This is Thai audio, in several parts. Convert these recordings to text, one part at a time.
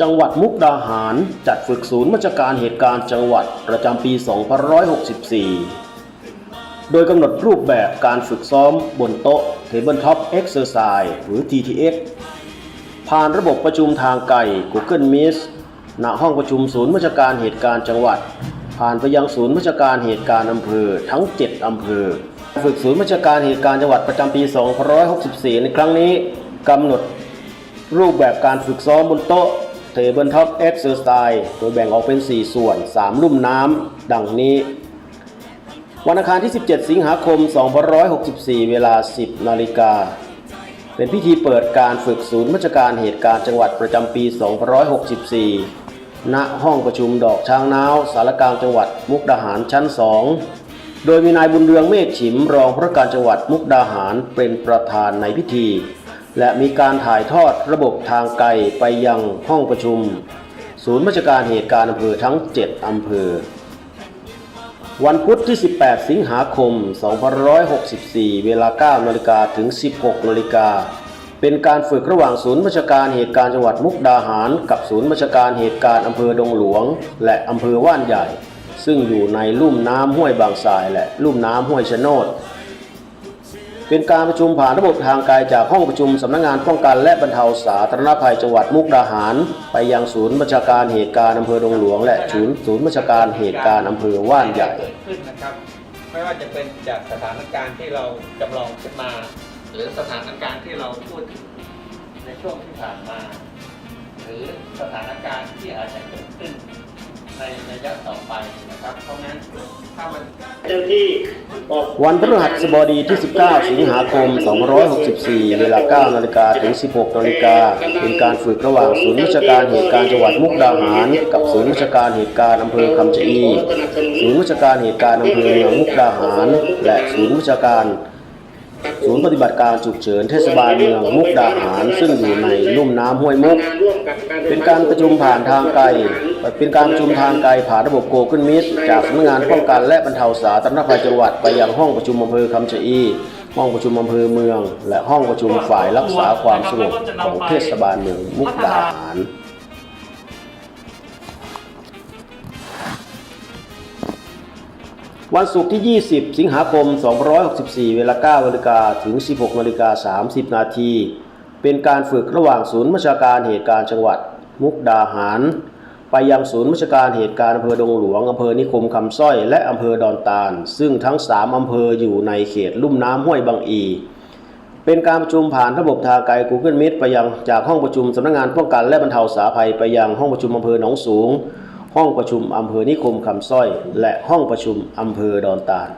จังหวัดมุกดาหารจัดฝึกศูนย์ราชการเหตุการณ์จังหวัดประจำปี 2564 โดยกำหนดรูปแบบการฝึกซ้อมบนโต๊ะ Tabletop Exercise หรือ TTX ผ่านระบบประชุมทางไกล Google Meet ณห้องประชุมศูนย์ราชการเหตุการณ์จังหวัด ผ่านไปยังศูนย์ราชการเหตุการณ์อำเภอทั้ง 7 อำเภอ ฝึกศูนย์ราชการเหตุการณ์จังหวัดประจำปี 2564 ในครั้งนี้กำหนด รูปแบบการฝึกซ้อมบนโต๊ะ Tabletop Exercise โดยแบ่งออกเป็น 4 ส่วน 3 ลุ่มน้ำ ดังนี้ วันอังคารที่ 17 สิงหาคม 2564 เวลา 10 นาฬิกา เป็นพิธีเปิดการฝึกศูนย์ราชการเหตุการณ์จังหวัดประจำปี 2564 ณ ห้องประชุมดอกช้างน้าว สารกลางจังหวัดมุกดาหารชั้น 2 โดยมีนายบุญเรืองเมฆฉิมรองผู้ว่าการจังหวัดมุกดาหารเป็นประธานในพิธี และมีการถ่ายทอดระบบทางไกลไปยังห้องประชุม ศูนย์ราชการเหตุการณ์อำเภอทั้ง 7 อำเภอ วันพุธที่ 18 สิงหาคม 2564 เวลา 9 นาฬิกาถึง 16 นาฬิกา เป็นการฝึกระหว่างศูนย์ราชการเหตุการณ์จังหวัดมุกดาหาร กับศูนย์ราชการเหตุการณ์อำเภอดงหลวง และอำเภอว่านใหญ่ ซึ่งอยู่ในลุ่มน้ำห้วยบางทรายและลุ่มน้ำห้วยชะโนด เป็นการประชุมผ่านระบบทางไกลจากห้องประชุมสำนักงานป้องกันและบรรเทาสาธารณภัยจังหวัดมุกดาหาร ไปยังศูนย์บัญชาการเหตุการณ์อำเภอดงหลวง และศูนย์ศูนย์บัญชาการเหตุการณ์อำเภอว่านใหญ่ เกิดขึ้นนะครับ ไม่ว่าจะเป็นจากสถานการณ์ที่เราจำลองขึ้นมา หรือสถานการณ์ที่เราพูดถึงในช่วงที่ผ่านมา หรือสถานการณ์ที่อาจจะเกิดขึ้นในระยะต่อไปนะครับ เพราะงั้นถ้ามัน เจ้าที่ วันพฤหัสบดีที่ 19 สิงหาคม 2564 เวลา 9 นาฬิกาถึง 16 นาฬิกา เป็นการฝึกระหว่างศูนย์ราชการเหตุการณ์จังหวัดมุกดาหาร กับศูนย์ราชการเหตุการณ์อำเภอคำชะอี ศูนย์ราชการเหตุการณ์อำเภอเมืองมุกดาหาร และศูนย์ราชการศูนย์ปฏิบัติการฉุกเฉินเทศบาลเมืองมุกดาหาร ซึ่งอยู่ในลุ่มน้ำห้วยมุก เป็นการประชุมผ่านทางไกล เป็นการประชุมทางไกลผ่านระบบโกขึ้นมิสจากสำนักงานป้องกันและบรรเทาสาธารณภัยจังหวัดไปยังห้องประชุมอำเภอคำชะอี ห้องประชุมอำเภอเมือง และห้องประชุมฝ่ายรักษาความสงบของเทศบาลเมืองมุกดาหารวันศุกร์ที่ 20 สิงหาคม 264 เวลา9นาฬิกาถึง 16นาฬิกา30 นาที เป็นการฝึกระหว่างศูนย์บัญชาการเหตุการณ์จังหวัด มุกดาหาร ไปยังศูนย์บัญชาการเหตุการณ์อำเภอดงหลวงอำเภอนิคมคำสร้อย และอำเภอดอนตาล ซึ่งทั้ง 3อำเภออยู่ในเขตลุ่มน้ำห้วยบางอี เป็นการประชุมผ่านระบบทางไกล Google Meet ไปยังจากห้องประชุมสำนักงานป้องกันและบรรเทาสาภัยไปยังห้องประชุมอำเภอหนองสูง ห้องประชุมอำเภอนิคมคำสร้อย และห้องประชุมอำเภอดอนตาล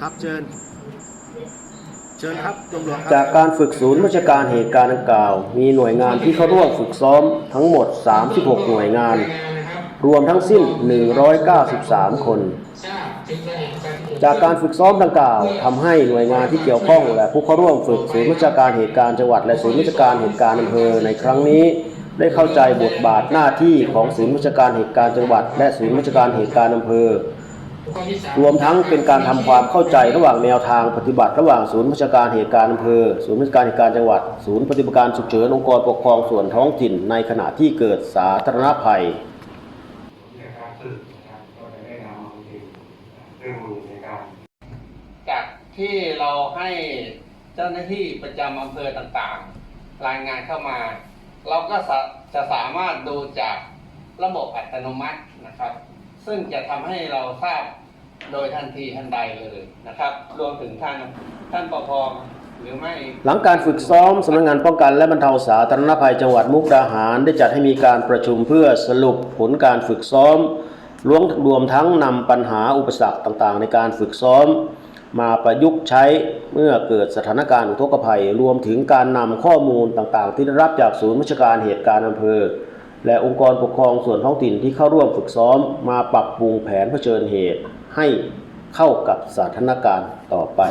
ครับเชิญ เชิญครับตำรวจจากการฝึกศูนย์ราชการเหตุการณ์ดังกล่าว มีหน่วยงานที่เข้าร่วมฝึกซ้อมทั้งหมด 36 หน่วยงาน รวมทั้งสิ้น 193 คน จากการฝึกซ้อมดังกล่าวทำให้หน่วยงานที่เกี่ยวข้อง และผู้เข้าร่วมฝึกศูนย์ราชการเหตุการณ์จังหวัด และศูนย์ราชการเหตุการณ์อำเภอในครั้งนี้ ได้เข้าใจบทบาทหน้าที่ของศูนย์ราชการเหตุการณ์จังหวัด และศูนย์ราชการเหตุการณ์อำเภอ รวมทั้งเป็นการทำความเข้าใจระหว่างแนวทางปฏิบัติ ระหว่างศูนย์ราชการเหตุการณ์อำเภอ ศูนย์ราชการเหตุการณ์จังหวัด ศูนย์ปฏิบัติการฉุกเฉินองค์กรปกครองส่วนท้องถิ่นในขณะที่เกิดสาธารณภัยจากที่เราให้เจ้าหน้าที่ประจำอำเภอต่างๆ รายงานเข้ามา เราก็จะสามารถดูจากระบบอัตโนมัตินะครับ ซึ่งจะทำให้เราทราบโดยทันทีทันใดเลยนะครับ รวมถึงท่านท่านปภหรือไม่ หลังการฝึกซ้อมสำนักงานป้องกันและบรรเทาสาธารณภัยจังหวัดมุกดาหาร ได้จัดให้มีการประชุมเพื่อสรุปผลการฝึกซ้อมรวมรวมทั้งนำปัญหาอุปสรรคต่างๆ ในการฝึกซ้อม มาประยุกต์ใช้เมื่อเกิดสถานการณ์อุทกภัย รวมถึงการนำข้อมูลต่างๆ ที่ได้รับจากศูนย์ราชการเหตุการณ์อำเภอ และองค์กรปกครองส่วนท้องถิ่นที่เข้าร่วมฝึกซ้อม มาปรับปรุงแผนเผชิญเหตุ ให้เข้ากับสถานการณ์ต่อไป